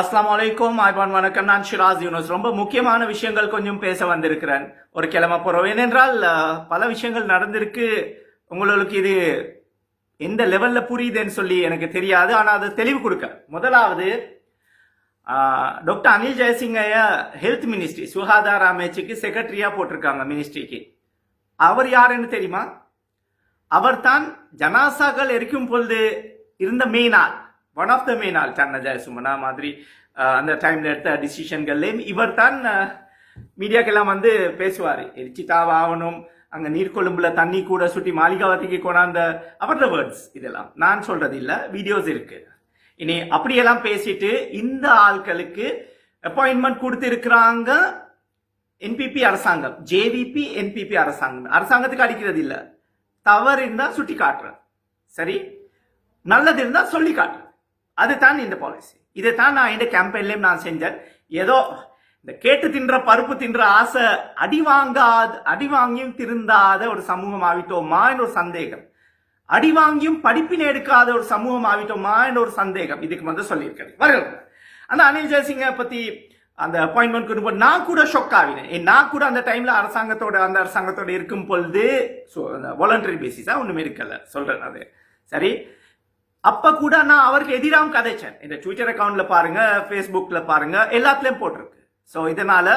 அஸ்லாம் வலைக்கும் ஆய்வான் வணக்கம். நான் ஷிராஸ் யூனஸ். ரொம்ப முக்கியமான விஷயங்கள் கொஞ்சம் பேச வந்திருக்கிறேன். ஒரு கிழமை போகிறோம் ஏனென்றால் பல விஷயங்கள் நடந்திருக்கு. உங்களுக்கு இது எந்த லெவலில் புரியுதுன்னு சொல்லி எனக்கு தெரியாது. ஆனால் அது தெளிவு கொடுக்க. முதலாவது டாக்டர் அனில் ஜெயசிங்கைய ஹெல்த் மினிஸ்ட்ரி சுகாதார அமைச்சுக்கு செக்ரட்டரியாக போட்டிருக்காங்க மினிஸ்ட்ரிக்கு அவர் யாருன்னு தெரியுமா? அவர்தான் ஜனாசாக்கள் எரிக்கும் பொழுது இருந்த main one of the main ஆள் சன்ன சுமனா மாதிரி அந்த டைம்ல எடுத்த டிசிஷன்கள்லேயும் இவர் தான் மீடியாக்கெல்லாம் uh, வந்து பேசுவார். எரிச்சிட்டாவ ஆகணும்? அங்கே நீர்கொழும்புல தண்ணி கூட சுட்டி மாளிகாவதிக்கு கொண்டாந்த அவரோட வேர்ட்ஸ் இதெல்லாம். நான் சொல்றது இல்லை வீடியோஸ் இருக்கு. இனி அப்படியெல்லாம் பேசிட்டு இந்த ஆட்களுக்கு அப்பாயின்மெண்ட் கொடுத்துருக்குறாங்க என்பிபி அரசாங்கம். ஜேவிபி என்பிபி அரசாங்கம். அரசாங்கத்துக்கு அடிக்கிறது இல்லை தவறு இருந்தால் சுட்டி காட்டுறேன் சரி? நல்லது இருந்தால் சொல்லி காட்டுறேன் அதுதான் இந்த பாலிசி இதைத்தான் நான் இந்த கேம்பெயின்லயும் நான் செஞ்சேன். ஏதோ இந்த கேட்டு தின்ற பருப்பு தின்ற ஆசை அடி வாங்காத அடி வாங்கியும் திருந்தாத ஒரு சமூகம் ஆவிட்டோமா என்ற ஒரு சந்தேகம். அடி வாங்கியும் படிப்பினை எடுக்காத ஒரு சமூகம் ஆவிட்டோமா என்ற ஒரு சந்தேகம் இதுக்கு வந்து சொல்லியிருக்காரு வருகிறேன் அந்த அனில் ஜெய்சிங்கை பத்தி அந்த அப்பாயின்மெண்ட் கொண்டு நான் கூட ஷொக் ஆகினேன். ஏன் நான் கூட அந்த டைம்ல அரசாங்கத்தோட அந்த அரசாங்கத்தோட இருக்கும் பொழுது வாலண்டரி பேசிஸா ஒண்ணுமே இருக்கல. சொல்றேன் அது. சரி? அப்ப கூட நான் அவருக்கு எதிராகவும் கதைச்சேன். இந்த ட்விட்டர் அக்கவுண்ட்ல பாருங்க ஃபேஸ்புக்ல பாருங்க எல்லாத்துலயும் போட்டிருக்கு. ஸோ இதனால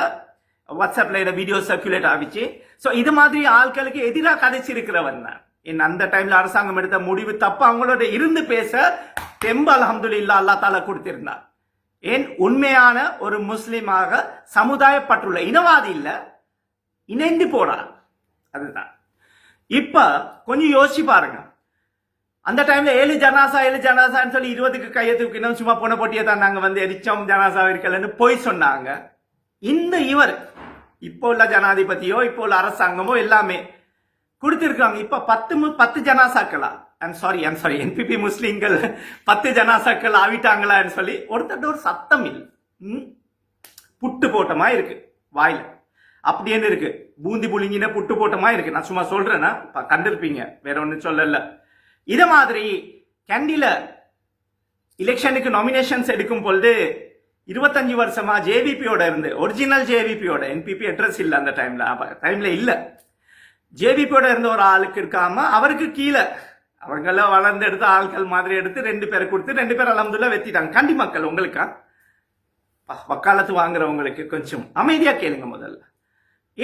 வாட்ஸ்அப்ல இந்த வீடியோ சர்க்குலேட் ஆகிச்சு. ஸோ இது மாதிரி ஆட்களுக்கு எதிராக கதைச்சிருக்கிறவன் நான். என் அந்த டைம்ல அரசாங்கம் எடுத்த முடிவு தப்பு. அவங்களோட இருந்து பேச தெம்பு அல்ஹம்துலில்லா அல்லா தாலா கொடுத்திருந்தார். ஏன்? உண்மையான ஒரு முஸ்லீமாக சமுதாயப்பட்டுள்ள இனவாதி இல்ல இணைந்து போறார் அதுதான். இப்ப கொஞ்சம் யோசிச்சு பாருங்க. அந்த டைம்ல ஏழு ஜனாசா ஏழு ஜனாசான்னு சொல்லி இருபதுக்கு கையை தூக்கினோம் சும்மா பொண்ணை போட்டியை தான் நாங்கள் வந்து எரிச்சோம் ஜனாசா இருக்கலன்னு போய் சொன்னாங்க. இந்த இவர் இப்போ உள்ள ஜனாதிபதியோ இப்போ உள்ள அரசாங்கமோ எல்லாமே கொடுத்துருக்காங்க. இப்போ பத்து பத்து ஜனாசாக்களா? I'm sorry I'm sorry NPP முஸ்லீம்கள் பத்து ஜனாசாக்கள் ஆவிட்டாங்களான்னு சொல்லி ஒருத்தர் ஒரு சத்தம் இல்லை. ம்? புட்டு போட்டமா இருக்கு வாயில. அப்படின்னு இருக்கு? பூந்தி புளிங்கின புட்டு போட்டமா இருக்கு. நான் சும்மா சொல்றேன்னா கண்டிருப்பீங்க. வேற ஒன்றும் சொல்லல. இது மாதிரி கண்டியில் எலெக்ஷனுக்கு நாமினேஷன்ஸ் எடுக்கும் பொழுது இருபத்தஞ்சு வருஷமா ஜேவிபியோட இருந்து ஒரிஜினல் ஜேவிபியோட என்பிபி அட்ரஸ் இல்லை அந்த டைம்ல டைம்ல இல்லை. ஜேவிபியோட இருந்த ஒரு ஆளுக்கு இருக்காம அவருக்கு கீழே அவங்கள வளர்ந்து எடுத்து ஆட்கள் மாதிரி எடுத்து ரெண்டு பேரை கொடுத்து ரெண்டு பேர் அலமதுல்லா வெத்திட்டாங்க கண்டி மக்கள் உங்களுக்கா? வக்காலத்து வாங்குறவங்களுக்கு கொஞ்சம் அமைதியா கேளுங்க முதல்ல.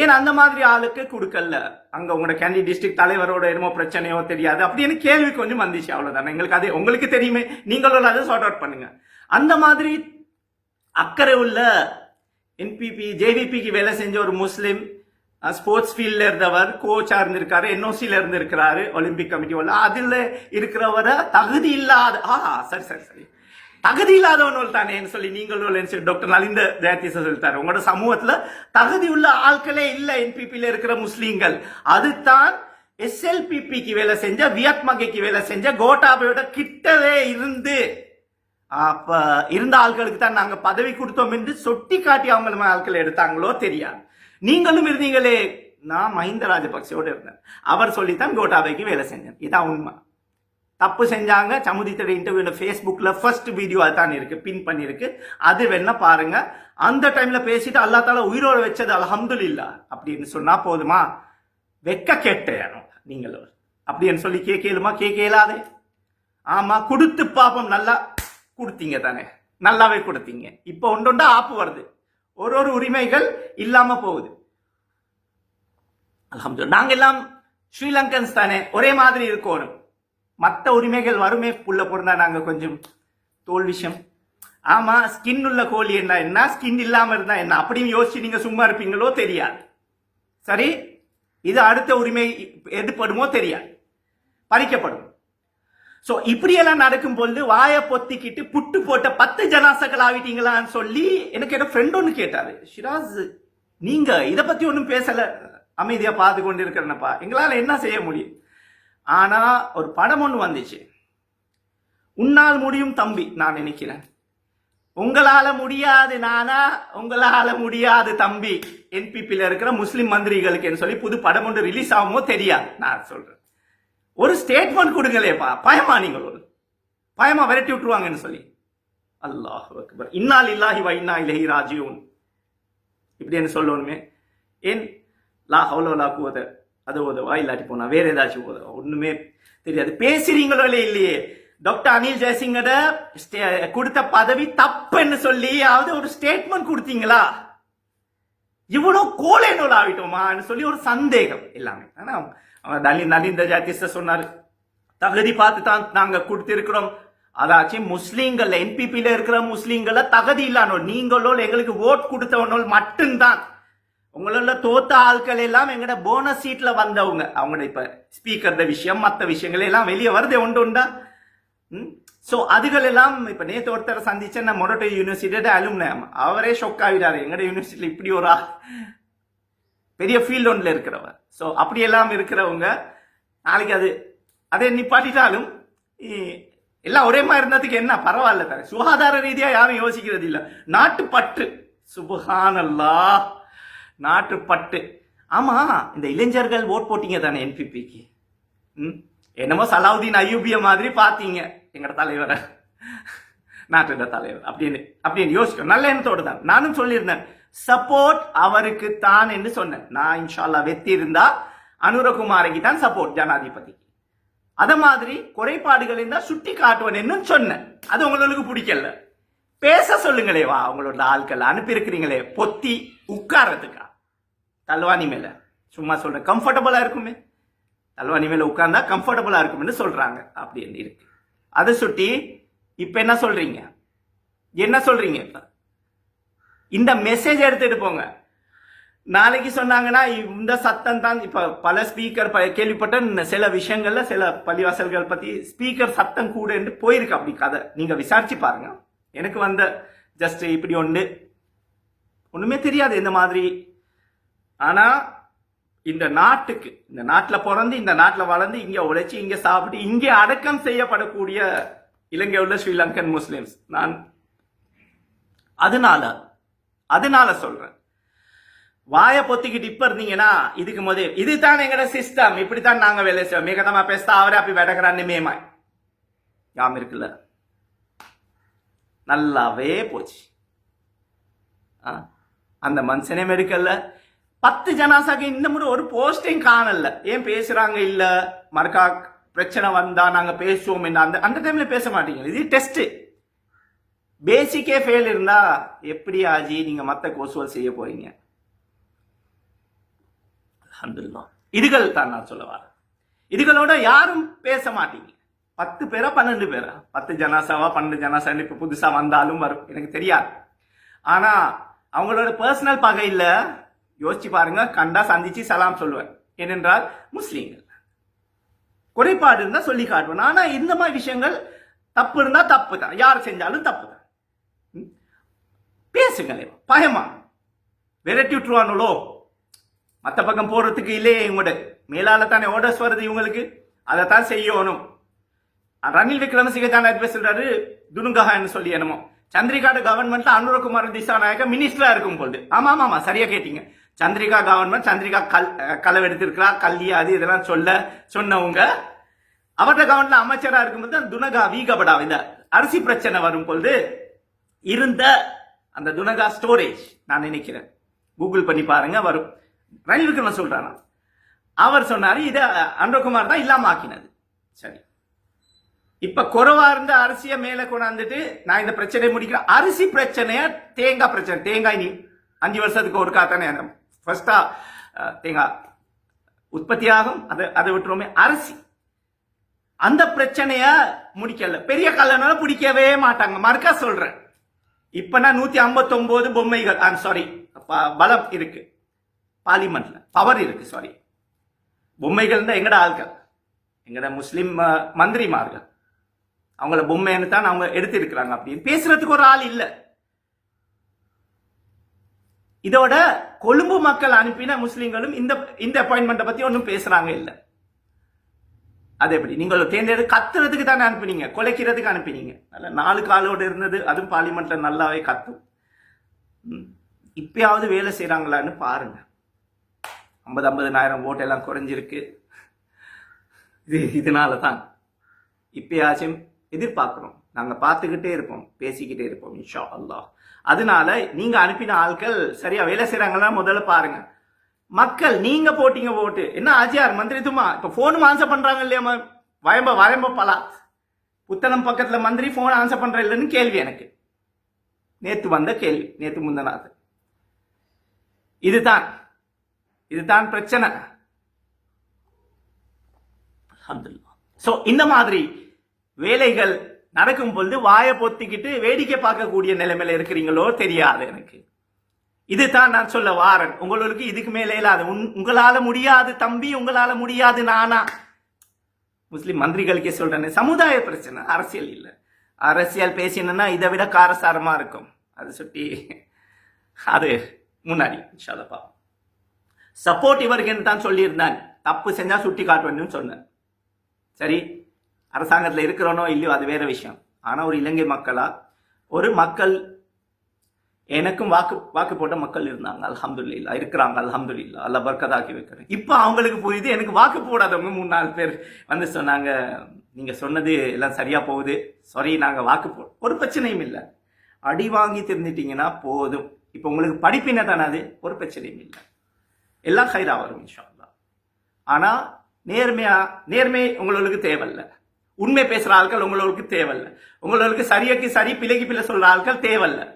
ஏன் அந்த மாதிரி ஆளுக்கு கொடுக்கல? அங்க உங்களோட கேண்டி டிஸ்ட்ரிக்ட் தலைவரோட என்னமோ பிரச்சனையோ தெரியாது. அப்படின்னு கேள்வி கொஞ்சம் வந்துச்சு அவ்வளவுதானே. எங்களுக்கு அது உங்களுக்கு தெரியுமே. நீங்களும் அதை சார்ட் அவுட் பண்ணுங்க. அந்த மாதிரி அக்கறை உள்ள என்பிபி ஜேவிபிக்கு வேலை செஞ்ச ஒரு முஸ்லீம் ஸ்போர்ட்ஸ் ஃபீல்டில் இருந்தவர் கோச்சாக இருந்திருக்காரு என்ஓசியில் இருந்திருக்கிறாரு ஒலிம்பிக் கமிட்டி உள்ள இருக்கிறவரை தகுதி இல்லாத ஆ சரி சரி சரி. தகுதி இல்லாதவன் தானேன்னு சொல்லி நீங்களும் சொல்லி டாக்டர் நலிந்த ஜெயதீச சொல்லித்தார் உங்களோட சமூகத்தில் தகுதி உள்ள ஆட்களே இல்லை என்பிபியில் இருக்கிற முஸ்லீம்கள். அதுதான் எஸ்எல்பிபிக்கு வேலை செஞ்ச வியட்மகைக்கு வேலை செஞ்ச கோட்டாபையோட கிட்டவே இருந்து. அப்ப இருந்த ஆட்களுக்கு தான் நாங்க பதவி கொடுத்தோம் என்று சொட்டி காட்டி அவங்க ஆட்களை எடுத்தாங்களோ தெரியாது. நீங்களும் இருந்தீங்களே. நான் மஹிந்த ராஜபக்சோடு இருந்தேன். அவர் சொல்லித்தான் கோட்டாபைக்கு வேலை செஞ்சேன். இதான் உண்மை. தப்பு செஞ்சாங்க சமுதித்தோட இன்டர்வியூல ஃபேஸ்புக்கில் ஃபர்ஸ்ட் வீடியோ அதுதான் இருக்கு பின் பண்ணியிருக்கு அது வேணா பாருங்க. அந்த டைம்ல பேசிட்டு அல்லா தால உயிரோட வச்சது அல்ஹம்துலில்லா அப்படின்னு சொன்னா போதுமா? வெக்க கேட்டேன் நீங்களும் அப்படின்னு சொல்லி கேட்கலுமா கேட்க இயலாதே ஆமா கொடுத்து பாப்போம் நல்லா கொடுத்தீங்க தானே. நல்லாவே கொடுத்தீங்க. இப்போ ஒன்றொண்டா ஆப்பு வருது. ஒரு ஒரு உரிமைகள் இல்லாம போகுது. அலமது நாங்கள் எல்லாம் ஸ்ரீலங்கன்ஸ் தானே ஒரே மாதிரி இருக்கணும். மற்ற உரிமைகள் வருமே உள்ள பிறந்தா நாங்க கொஞ்சம் தோல் விஷயம். ஆமா ஸ்கின் உள்ள கோழி என்ன? என்ன ஸ்கின் இல்லாம இருந்தா என்ன? அப்படின்னு யோசிச்சு நீங்க சும்மா இருப்பீங்களோ தெரியாது. சரி? இது அடுத்த உரிமை எடுப்படுமோ தெரியாது. பறிக்கப்படும். ஸோ இப்படியெல்லாம் நடக்கும் பொழுது வாயை பொத்திக்கிட்டு புட்டு போட்ட பத்து ஜனாசக்கள் ஆகிட்டீங்களான்னு சொல்லி எனக்கு என்ன ஃப்ரெண்ட் ஒன்று கேட்டாரு. ஷிராஸ் நீங்க இதை பத்தி ஒன்றும் பேசல. அமைதியா பார்த்து கொண்டு இருக்கிறனப்பா எங்களால் என்ன செய்ய முடியும்? ஆனா ஒரு படம் ஒன்று வந்துச்சு. உன்னால் முடியும் தம்பி நான் நினைக்கிறேன். உங்களால முடியாது நானா உங்களால முடியாது தம்பி. என்பிபில இருக்கிற முஸ்லீம் மந்திரிகளுக்கு சொல்லி புது படம் ஒன்று ரிலீஸ் ஆகுமோ தெரியாது. நான் சொல்றேன். ஒரு ஸ்டேட்மெண்ட் கொடுங்களேப்பா பயமா நீங்கள் ஒரு பயமா விரட்டி விட்டுருவாங்கன்னு சொல்லி. அல்லாஹ் அக்பர். இன்னால் இல்லாஹி வ இன்னா இலஹி இப்படி என்ன சொல்லணுமே? ஏன்? லா ஹவுலா குவத அது உதவா இல்லாட்டி போனா வேற ஏதாச்சும் உதவா ஒண்ணுமே தெரியாது. பேசுறீங்களோ இல்லையே. டாக்டர் அனில் ஜெயசிங்கட ஸ்டே- கொடுத்த பதவி தப்புன்னு சொல்லி அதாவது ஒரு ஸ்டேட்மெண்ட் கொடுத்தீங்களா? இவ்வளவு கோலேனோல் ஆகிட்டோமான்னு சொல்லி ஒரு சந்தேகம் எல்லாமே. ஆனால் நலி நலிந்த ஜாத்திஸ்ட சொன்னார். தகுதி பார்த்து தான் நாங்கள் கொடுத்துருக்கிறோம். அதாச்சும் முஸ்லீம்கள் என்பிபியில் இருக்கிற முஸ்லீம்களை தகுதி இல்லானோ நீங்களோ எங்களுக்கு ஓட் கொடுத்தவனோ மட்டும்தான். உங்களோட தோத்த ஆட்கள் எல்லாம் எங்கட போனஸ் சீட்ல வந்தவங்க. அவங்களோட இப்ப ஸ்பீக்கர் விஷயம் மற்ற விஷயங்கள் எல்லாம் வெளியே வருது உண்டு உண்டா? ஸோ அதுகள் எல்லாம் இப்போ நேற்று ஒருத்தரை சந்திச்சேன் நான் மொரட்டோ யூனிவர்சிட்டியோட அலுமினியம் அவரே ஷொக் ஆகிடாரு எங்கட யூனிவர்சிட்டியில் இப்படி ஒரு பெரிய ஃபீல்ட் ஒன்றில் இருக்கிறவர். ஸோ அப்படியெல்லாம் இருக்கிறவங்க நாளைக்கு அது அதை நிப்பாட்டிட்டாலும் எல்லாம் ஒரே மாதிரி இருந்ததுக்கு என்ன? பரவாயில்ல தர. சுகாதார ரீதியாக யாரும் யோசிக்கிறது நாட்டு நாட்டுப்பற்று. சுபஹானல்லா நாட்டுப்பட்டு. ஆமா இந்த இளைஞர்கள் ஓட் போட்டீங்க தானே என்பிபிக்கு ம்? என்னமோ சலாவுதீன் அய்யூபிய மாதிரி பார்த்தீங்க. எங்கட தலைவரை. நாட்டோட தலைவர். அப்படின்னு அப்படின்னு யோசிக்கும் நல்ல எண்ணத்தோடு தான். நானும் சொல்லியிருந்தேன். சப்போர்ட் அவருக்கு தான் என்று சொன்னேன். நான் இன்ஷால்லா வெத்தி இருந்தா அனுரகுமாரைக்கு தான் சப்போர்ட் ஜனாதிபதிக்கு. அத மாதிரி குறைபாடுகள் இருந்தா சுட்டி காட்டுவேன் என்னன்னு சொன்னேன். அது உங்களுக்கு பிடிக்கல. பேச சொல்லுங்களே வா உங்களோட ஆட்கள் அனுப்பியிருக்கிறீங்களே பொத்தி உட்கார்றதுக்கா? தல்வானி மேல. சும்மா சொல்றேன் கம்ஃபர்டபுளா இருக்குமே? தல்வானி மேல உட்கார்ந்தா கம்ஃபர்டபுளா இருக்கும்னு சொல்றாங்க. அப்படின்னு இருக்கு. அதை சுட்டி இப்ப என்ன சொல்றீங்க? என்ன சொல்றீங்க இப்ப? இந்த மெசேஜ் எடுத்துட்டு போங்க. நாளைக்கு சொன்னாங்கன்னா இந்த சத்தம் தான் இப்ப பல ஸ்பீக்கர் கேள்விப்பட்ட சில விஷயங்கள்ல சில பள்ளிவாசல்கள் பத்தி ஸ்பீக்கர் சத்தம் கூட என்று போயிருக்கு அப்படி கதை. நீங்க விசாரிச்சு பாருங்க. எனக்கு வந்த ஜஸ்ட் இப்படி ஒன்று ஒன்றுமே தெரியாது இந்த மாதிரி. ஆனால் இந்த நாட்டுக்கு இந்த நாட்டில் பிறந்து இந்த நாட்டில் வளர்ந்து இங்கே உழைச்சி இங்கே சாப்பிட்டு இங்கே அடக்கம் செய்யப்படக்கூடிய இலங்கை உள்ள ஸ்ரீலங்கன் முஸ்லிம்ஸ். நான் அதனால அதனால சொல்றேன். வாயை பொத்திக்கிட்டு இப்ப இருந்தீங்கன்னா இதுக்கு முதல் இதுதான் எங்கட சிஸ்டம் இப்படித்தான் நாங்க வேலை செய்வோம். மிகதமா பேச அவரே அப்படி விடக்கிறான்னு மேமாய். யாம் இருக்குல்ல? நல்லாவே போச்சு. ஆ, அந்த மனுஷனே மெடிக்கல்ல. பத்து ஜனாசாக்கு இந்த முறை ஒரு போஸ்டையும் காணல. ஏன் பேசுறாங்க இல்ல? மறுக்கா பிரச்சனை வந்தா நாங்க பேசுவோம் என்ன அந்த அந்த டைம்ல பேச மாட்டீங்க. இது டெஸ்ட் பேசிக்கே ஃபெயில் இருந்தா எப்படி ஆஜி நீங்க மத்த கோர்ஸ்வல் செய்ய போறீங்க? இதுகள் தான் நான் சொல்ல வரேன். இதுகளோட யாரும் பேச மாட்டீங்க. பத்து பேரா பன்னெண்டு பேரா? பத்து ஜனாசாவா பன்னெண்டு ஜனாசான்னு இப்போ புதுசாக வந்தாலும் வரும். எனக்கு தெரியாது. ஆனால் அவங்களோட பர்சனல் பகையில் யோசிச்சு பாருங்க கண்டா சந்திச்சு சலாம் சொல்லுவேன். ஏனென்றால் முஸ்லீம்கள். குறைபாடு இருந்தால் சொல்லி காட்டுவேன். ஆனால் இந்த மாதிரி விஷயங்கள் தப்பு இருந்தால் தப்பு தான் யார் செஞ்சாலும் தப்பு தான் ம்? பேசுங்களே பயமா? விரட்டி விட்டுருவானுளோ? மற்ற பக்கம் போடுறதுக்கு இல்லையே இவங்களோட மேலால தானே ஆர்டர்ஸ் வருது இவங்களுக்கு. அதை தான் செய்யணும். ரணில் விக்ரமசிங்க ஜனாதிபதி சொல்றாரு துணுங்கஹான்னு சொல்லி என்னமோ. சந்திரிகாட கவர்மெண்ட்ல அனுரகுமார் திசாநாயக மினிஸ்டரா இருக்கும் போது. ஆமா ஆமா ஆமா சரியா கேட்டீங்க. சந்திரிகா கவர்மெண்ட் சந்திரிகா கல் களவு எடுத்திருக்கிறா கல்வி அது இதெல்லாம் சொல்ல சொன்னவங்க. அவர்த கவர்மெண்ட்ல அமைச்சரா இருக்கும்போது துனகா வீகபடா இந்த அரிசி பிரச்சனை வரும் பொழுது இருந்த அந்த துனகா ஸ்டோரேஜ் நான் நினைக்கிறேன். கூகுள் பண்ணி பாருங்க வரும். ரணில் விக்ரம சொல்றானா அவர் சொன்னாரு இதை அன்றகுமார் தான் இல்லாம ஆக்கினது. சரி. இப்ப குறவா இருந்த அரிசியை மேல கொண்டாந்துட்டு நான் இந்த பிரச்சனையை முடிக்கிறேன். அரிசி பிரச்சனைய தேங்காய் பிரச்சனை. தேங்காய் நீ அஞ்சு வருஷத்துக்கு ஒரு காத்தானே ஃபர்ஸ்டா தேங்காய். உற்பத்தி ஆகும் அதை அதை விட்டுருவோமே. அரிசி. அந்த பிரச்சனைய முடிக்கல. பெரிய கல்லனால பிடிக்கவே மாட்டாங்க. மறுக்கா சொல்றேன். இப்ப நான் நூத்தி ஐம்பத்தி பொம்மைகள். ஐம் சாரி பலம் இருக்கு. பார்லிமெண்ட்ல பவர் இருக்கு சாரி பொம்மைகள் தான் எங்கட ஆள்கள்? எங்கட முஸ்லிம் மந்திரிமார்கள். அவங்கள பொம்மைன்னு தான் அவங்க எடுத்திருக்கிறாங்க அப்படின்னு பேசுறதுக்கு ஒரு ஆள் இல்லை. இதோட கொழும்பு மக்கள் அனுப்பின முஸ்லீம்களும் இந்த இந்த அப்பாயின்மெண்ட்டை பத்தி ஒன்றும் பேசுறாங்க இல்லை. அது எப்படி? நீங்கள் தேர்ந்தெடுத்து கத்துறதுக்கு தானே அனுப்புனீங்க. கொலைக்கிறதுக்கு அனுப்பினீங்க. நல்ல நாலு காலோடு இருந்தது. அதுவும் பார்லிமெண்ட்ல நல்லாவே கத்தும். இப்பயாவது வேலை செய்கிறாங்களான்னு பாருங்க. ஐம்பது ஐம்பதுனாயிரம் ஓட்டெல்லாம் குறைஞ்சிருக்கு. இது இதனால தான் இப்பயாச்சும் எதிர்பார்க்குறோம். நாங்கள் பார்த்துக்கிட்டே இருப்போம் பேசிக்கிட்டே இருப்போம் இன்ஷா அல்லாஹ். அதனால நீங்கள் அனுப்பின ஆட்கள் சரியா வேலை செய்கிறாங்களா முதல்ல பாருங்க. மக்கள் நீங்க போட்டீங்க ஓட்டு என்ன ஆஜியார் மந்திரி துமா இப்போ போன் ஆன்சர் பண்றாங்க இல்லையா? வயம்ப வயம்ப பலா. புத்தளம் பக்கத்தில் மந்திரி போன் ஆன்சர் பண்ற இல்லைன்னு கேள்வி எனக்கு. நேத்து வந்த கேள்வி நேத்து முந்தநாத் இதுதான். இதுதான் பிரச்சனை. சோ இந்த மாதிரி வேலைகள் நடக்கும் பொழுது வாயை பொத்திக்கிட்டு வேடிக்கை பார்க்கக்கூடிய நிலைமையில இருக்கிறீங்களோ தெரியாது எனக்கு. இதுதான் நான் சொல்ல வாரன். உங்களுக்கு இதுக்கு மேலே இல்லாது உன்- உங்களால முடியாது தம்பி உங்களால முடியாது நானா. முஸ்லிம் மந்திரிகளுக்கே சொல்றேன் சமுதாய பிரச்சனை அரசியல் இல்லை. அரசியல் பேசினா இதை விட காரசாரமா இருக்கும். அது சுட்டி அது முன்னாடி இன்ஷால்லா சப்போர்ட் இவருக்கு தான் சொல்லியிருந்தான். தப்பு செஞ்சா சுட்டி காட்டுவேன்னு சொன்னேன். சரி அரசாங்கத்தில் இருக்கிறோனோ இல்லையோ அது வேற விஷயம். ஆனால் ஒரு இலங்கை மக்களா ஒரு மக்கள் எனக்கும் வாக்கு வாக்கு போட்ட மக்கள் இருந்தாங்க. அலமதுல்லா இருக்கிறாங்க அலமதுல்லா அல்ல பர்க்கதாக்கி வைக்கிறேன் இப்போ அவங்களுக்கு புரியுது எனக்கு வாக்கு போடாதவங்க மூணு நாலு பேர் வந்து சொன்னாங்க நீங்கள் சொன்னது எல்லாம் சரியாக போகுது. சாரி நாங்கள் வாக்கு போ ஒரு பிரச்சனையும் இல்லை. அடி வாங்கி தெரிஞ்சிட்டிங்கன்னா போதும். இப்போ உங்களுக்கு படிப்பின தானே அது? ஒரு பிரச்சனையும் இல்லை. எல்லாம் ஹைரா வரும் இன்ஷா தான் ஆனால் நேர்மையாக நேர்மை உங்களுக்கு தேவையில்ல. உண்மை பேசுகிற ஆட்கள் உங்களுக்கு தேவையில்ல. உங்களுக்கு சரியாக்கி சரி பிழைக்கு பிள்ளை சொல்கிற ஆட்கள் தேவையில்ல.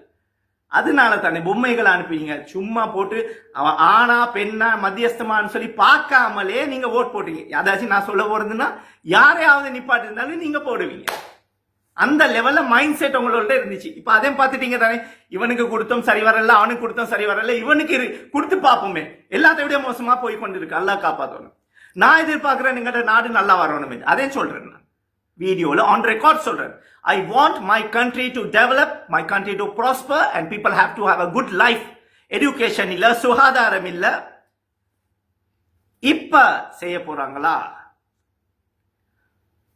அதனால தானே பொம்மைகளை அனுப்புவீங்க. சும்மா போட்டு அவன் ஆணா பெண்ணா மத்தியஸ்தமானு சொல்லி பார்க்காமலே நீங்க ஓட் போட்டீங்க. ஏதாச்சும் நான் சொல்ல போறதுன்னா யாரையாவது நிப்பாட்டி இருந்தாலும் நீங்க போடுவீங்க. அந்த லெவல்ல மைண்ட் செட் உங்களோட இருந்துச்சு. இப்ப அதையும் பார்த்துட்டீங்க தானே. இவனுக்கு கொடுத்தோம் சரி வரல அவனுக்கு கொடுத்தோம் சரி வரல இவனுக்கு இரு- கொடுத்து பார்ப்போமே. எல்லாத்தை விட மோசமா போய் கொண்டிருக்கு. அல்லா காப்பாத்தணும். நான் எதிர்பார்க்கிறேன் எங்கிட்ட நாடு நல்லா வரணும். அதே சொல்றேன் நான். வீடியோவில் ஆன் ரெக்கார்ட் சொல்கிறேன் I want my country to develop my country to prosper and people have to have a good life education இல்லை சுகாதாரம் இல்லை. இப்போ செய்ய போகிறாங்களா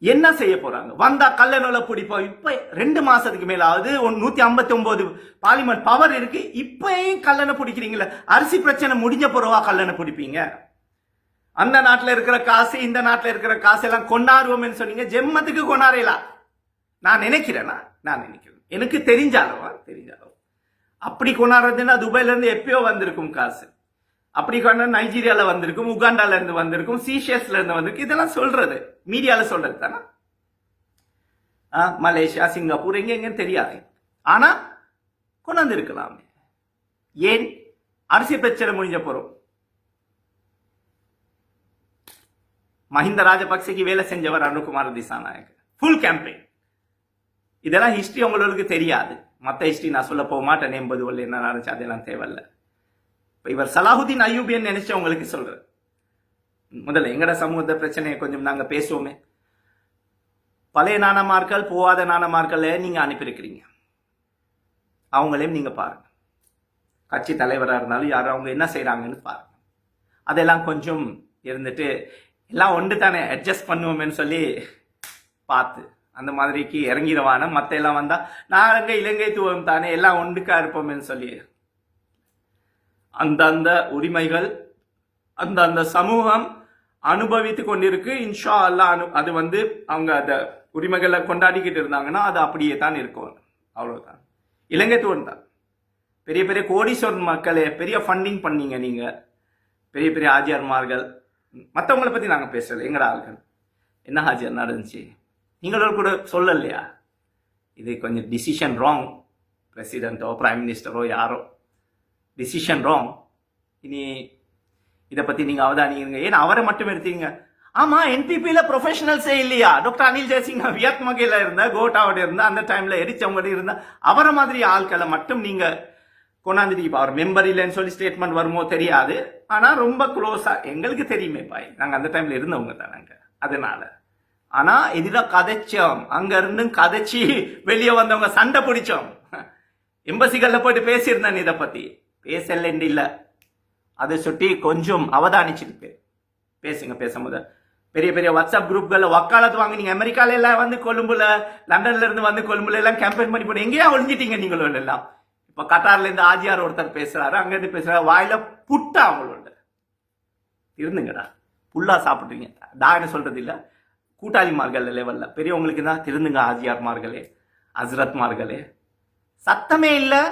என்ன செய்ய போறாங்க? வந்தா கல்லணில் பிடிப்போம். இப்ப ரெண்டு மாசத்துக்கு மேலாவது ஒன் நூத்தி ஐம்பத்தி ஒன்பது பார்லிமெண்ட் பவர் இருக்கு. இப்பயும் கல்லணை பிடிக்கிறீங்களே அரிசி பிரச்சனை முடிஞ்ச பிறவா கல்லணை பிடிப்பீங்க? அந்த நாட்டில் இருக்கிற காசு இந்த நாட்டில் இருக்கிற காசு எல்லாம் கொண்டாடுவோம்னு சொன்னீங்க. ஜெம்மத்துக்கு கொண்டாடலாம் நான் நினைக்கிறேன்னா நான் நினைக்கிறேன். எனக்கு தெரிஞ்ச தெரிஞ்சாலும். தெரிஞ்ச அப்படி கொண்டாடுறதுன்னா துபாயிலேருந்து எப்பயோ வந்திருக்கும் காசு. அப்படி கொண்டா நைஜீரியால வந்திருக்கும் உகாண்டால இருந்து வந்திருக்கும் சீஷியஸ்ல இருந்து இதெல்லாம் சொல்றது. மீடியால சொல்றது தானே? ஆ, மலேசியா சிங்கப்பூர் எங்கே எங்கன்னு தெரியாது. ஆனா கொண்டாந்து இருக்கலாமே. ஏன்? அரிசி பிரச்சனை முடிஞ்ச போறோம். மஹிந்த ராஜபக்சேக்கு வேலை செஞ்சவர் அருண்குமார் திசாநாயக். ஃபுல் கேம்பெயின் இதெல்லாம் ஹிஸ்டரி உங்களுக்கு தெரியாது. மற்ற ஹிஸ்டரி நான் சொல்ல போக மாட்டேன். எண்பது உள்ள என்ன நடந்துச்சு அதெல்லாம் தேவையில்ல. இப்போ இவர் சலாஹுதீன் அயூபியன் நினைச்சு உங்களுக்கு சொல்றேன். முதல்ல எங்கட சமூகத்தை பிரச்சனையை கொஞ்சம் நாங்கள் பேசுவோமே. பழைய நாணமார்கள் போவாத நாணமார்களை நீங்கள் அனுப்பியிருக்கிறீங்க. அவங்களையும் நீங்கள் பாருங்கள் கட்சி தலைவராக இருந்தாலும் யாரும் அவங்க என்ன செய்கிறாங்கன்னு பாருங்கள் அதெல்லாம் கொஞ்சம் இருந்துட்டு எல்லாம் ஒன்று தானே அட்ஜஸ்ட் பண்ணுவோமேன்னு சொல்லி பார்த்து அந்த மாதிரிக்கு இறங்கிடுவான மற்ற எல்லாம் வந்தால் நாங்கள் இலங்கை தூவம் தானே எல்லாம் ஒன்றுக்கா இருப்போமேன்னு சொல்லி. அந்தந்த உரிமைகள் அந்தந்த சமூகம் அனுபவித்து கொண்டிருக்கு. இன்ஷா அல்லா அனு அது வந்து அவங்க அந்த உரிமைகளை கொண்டாடிக்கிட்டு இருந்தாங்கன்னா அது அப்படியே தான் இருக்கும். அவ்வளோதான் இலங்கை தூவம் தான். பெரிய பெரிய கோடீஸ்வரன் மக்களே பெரிய ஃபண்டிங் பண்ணீங்க நீங்கள் பெரிய பெரிய ஆஜியார்மார்கள் மற்றவங்கள பற்றி நாங்கள் பேசல. எங்கடா ஆள்கள்? என்ன ஹாஜியார் நடந்துச்சு? நீங்களோட கூட சொல்லலையா? இது கொஞ்சம் டிசிஷன் ராங் பிரசிடெண்ட்டோ ப்ரைம் மினிஸ்டரோ யாரோ. டிசிஷன் ராங் இனி இதை பற்றி நீங்கள் அவதானிங்க ஏன்னா அவரை மட்டும் எடுத்தீங்க? ஆமாம் என்பிபியில் ப்ரொஃபஷனல்ஸே இல்லையா? டாக்டர் அனில் ஜெயசிங் வியத்மகையில் இருந்தா கோட்டாவோட இருந்தா அந்த டைமில் எரிச்சவங்க இருந்தா அவரை மாதிரி ஆட்களை மட்டும் நீங்கள் கொண்டாந்து இப்ப அவர் மெம்பர் இல்லைன்னு சொல்லி ஸ்டேட்மெண்ட் வருமோ தெரியாது. ஆனால் ரொம்ப க்ளோஸாக எங்களுக்கு தெரியுமே பாய் நாங்கள் அந்த டைமில் இருந்தவங்க தானங்க அதனால. ஆனால் எதிராக கதைச்சோம். அங்கே இருந்தும் கதைச்சி வெளியே வந்தவங்க சண்டை பிடிச்சோம். எம்பசிகளில் போயிட்டு பேசியிருந்தேன் இதை பற்றி பேசலன்னு இல்லை. அதை சுட்டி கொஞ்சம் அவதானிச்சுட்டு பேசுங்க பேசும்போது. பெரிய பெரிய வாட்ஸ்அப் குரூப்களில் வக்காலத்து வாங்க நீங்க அமெரிக்கால எல்லாம் வந்து கொழும்புல லண்டன்ல இருந்து வந்து கொழும்புல எல்லாம் கேம்பெயின் பண்ணி போட்டு எங்கேயா ஒழிஞ்சிட்டீங்க நீங்களும் எல்லாம் இப்ப கட்டார்ல இருந்து ஆஜியார் ஒருத்தர் பேசுறாரு அங்க இருந்து பேசுறாரு. வாயில புட்டா அவங்களோட. இருந்துங்கடா. புல்லா சாப்பிட்றீங்க. நான் என்ன சொல்றது இல்ல. கூட்டாளிமார்கள் லெவல்ல பெரியவங்களுக்கு தான் திருந்துங்க ஆஜியார்மார்களே ஹஸ்ரத்மார்களே. சத்தமே இல்லை.